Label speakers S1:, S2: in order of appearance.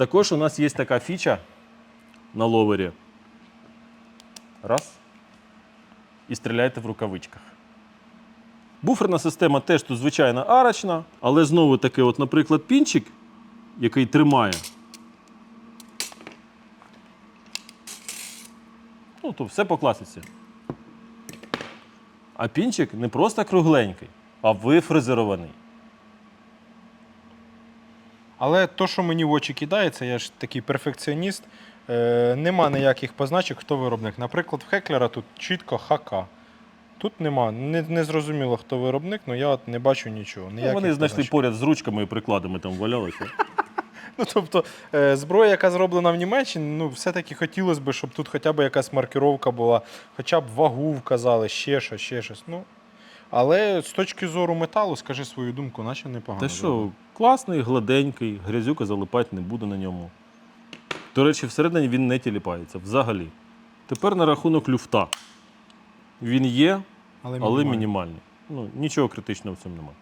S1: Також у нас є така фіча на ловері. Раз. І стріляйте в рукавичках. Буферна система теж тут звичайно арочна, але знову таки, от, наприклад, пінчик, який тримає. Ну, то все по класиці. А пінчик не просто кругленький, а вифрезерований.
S2: Але то, що мені в очі кидається, я ж такий перфекціоніст, е, нема ніяких позначок, хто виробник. Наприклад, в Хеклера тут чітко ХК. Тут нема. Не, не зрозуміло, хто виробник, але я от не бачу нічого.
S1: Ну, вони знайшли
S2: позначок.
S1: поряд з ручками і прикладами там валялися.
S2: Ну, тобто, е, зброя, яка зроблена в Німеччині, ну, все-таки хотілося б, щоб тут хоча б якась маркировка була, хоча б вагу вказали, ще щось, ще щось. Ну, але з точки зору металу, скажи свою думку, наче непогано.
S1: Та що, класний, гладенький, грязюка залипати не буде на ньому. До речі, всередині він не тіліпається взагалі. Тепер на рахунок люфта. Він є,
S2: але,
S1: але мінімальний. Ну, нічого критичного в цьому немає.